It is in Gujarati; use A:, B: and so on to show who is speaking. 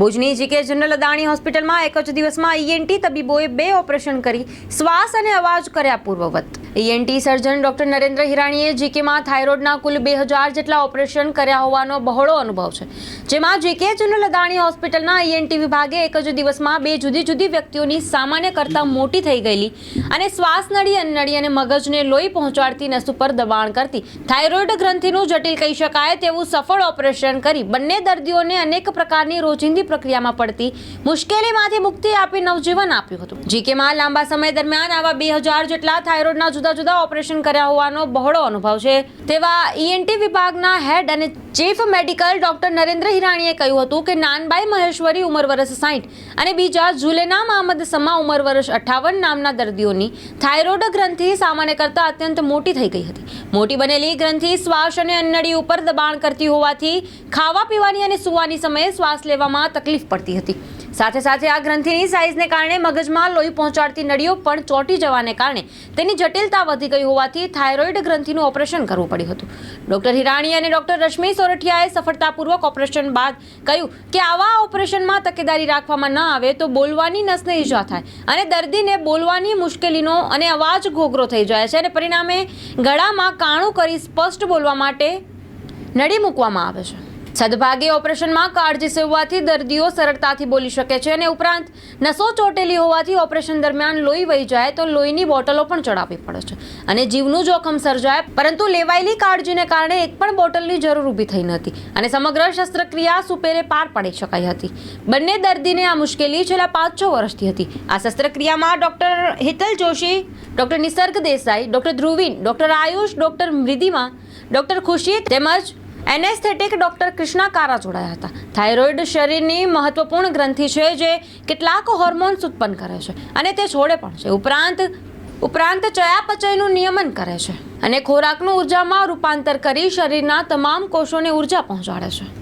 A: ભુજની જીકે જનરલ અદાણી હોસ્પિટલમાં એક જ દિવસમાં ઈએનટી તબીબોએ બે ઓપરેશન કરી, શ્વાસ અને અવાજ કર્યા પૂર્વવત. ઈએનટી સર્જન ડોક્ટર નરેન્દ્ર હિરાણીએ જીકેમાં થાઇરોઇડના કુલ બે હજાર જેટલા ઓપરેશન કર્યા હોવાનો બહોળો અનુભવ છે. જેમાં જીકે જનરલ અદાણી હોસ્પિટલના ઈએનટી વિભાગે એક જ દિવસમાં બે જુદી જુદી વ્યક્તિઓની સામાન્ય કરતાં મોટી થઈ ગયેલી અને શ્વાસ નળી અન્નળી અને મગજને લોહી પહોંચાડતી નસ ઉપર દબાણ કરતી. થાઇરોઇડ ગ્રંથિનું જટિલ કહી શકાય તેવું સફળ ઓપરેશન કરી બંને દર્દીઓને અનેક પ્રકારની રોજિંદી પ્રક્રિયામાં પડતી મુશ્કેલીમાંથી મુક્તિ આપી નવજીવન આપ્યું હતું. જીકેમાં લાંબા સમય દરમિયાન આવા બે હજાર જેટલા થાઇરોઇડના જુદા જુદા ઓપરેશન કર્યા હોવાનો બહોળો અનુભવ છે. તેવા ઈએનટી વિભાગના હેડ અને ચીફ મેડિકલ ડોક્ટર નરેન્દ્ર હિરાણીએ કહ્યું હતું કે નાનબાઈ મહેશ્વરી ઉંમર વર્ષ સાઠ અને બીજા ઝુલેનામ મહમદ સમા ઉંમર વર્ષ અઠાવન નામના દર્દીઓની થાઇરોઇડ ગ્રંથિ સામાન્ય કરતાં અત્યંત મોટી થઈ ગઈ હતી. મોટી બનેલી ગ્રંથિ શ્વાસ અને અન્નડી ઉપર દબાણ કરતી હોવાથી ખાવા પીવાની અને સૂવાની સમયે શ્વાસ લેવામાં તકલીફ પડતી હતી. સાથે સાથે આ ગ્રંથિની સાઇઝને કારણે મગજમાં લોહી પહોંચાડતી નળીઓ પણ ચોંટી જવાને કારણે તેની જટિલતા વધી ગઈ હોવાથી થાઇરોઇડ ગ્રંથિનું ઓપરેશન કરવું પડ્યું હતું. ડોક્ટર હિરાણી અને ડોક્ટર રશ્મિ સોરઠિયાએ સફળતાપૂર્વક ઓપરેશન બાદ કહ્યું કે આવા ઓપરેશનમાં તકેદારી રાખવામાં ન આવે તો બોલવાની નસને ઈજા થાય અને દર્દીને બોલવાની મુશ્કેલીનો અને અવાજ ઘોઘરો થઈ જાય છે અને પરિણામે ગળામાં કાણું કરી સ્પષ્ટ બોલવા માટે નડી મૂકવામાં આવે છે. સદભાગે ઓપરેશનમાં કાળજી સેવવાથી દર્દીઓ સરળતાથી બોલી શકે છે અને ઉપરાંત નસો ચોટેલી હોવાથી ઓપરેશન દરમિયાન લોહી વહી જાય તો લોહીની બોટલો પણ ચડાવવી પડે છે અને જીવનું જોખમ સર્જાય, પરંતુ લેવાયેલી કાળજીને કારણે એક પણ બોટલની જરૂર ઊભી થઈ નહોતી અને સમગ્ર શસ્ત્રક્રિયા સુપેરે પાર પાડી શકાઈ હતી. બંને દર્દીને આ મુશ્કેલી છેલ્લા પાંચ છ વર્ષથી હતી. આ શસ્ત્રક્રિયામાં doctor Hital Joshi, doctor Nisarg Desai, doctor Dhruvin, doctor Ayush, doctor Mridima, doctor Khushi તેમજ એનેસ્થેટિક ડોક્ટર કૃષ્ણા કારા જોડાયા હતા. થાઇરોઇડ શરીરની મહત્વપૂર્ણ ગ્રંથિ છે જે કેટલાક હોર્મોન્સ ઉત્પન્ન કરે છે અને તે છોડે પણ છે. ઉપરાંત ઉપરાંત ચયાપચયનું નિયમન કરે છે અને ખોરાકનું ઉર્જામાં રૂપાંતર કરી શરીરના તમામ કોષોને ઊર્જા પહોંચાડે છે.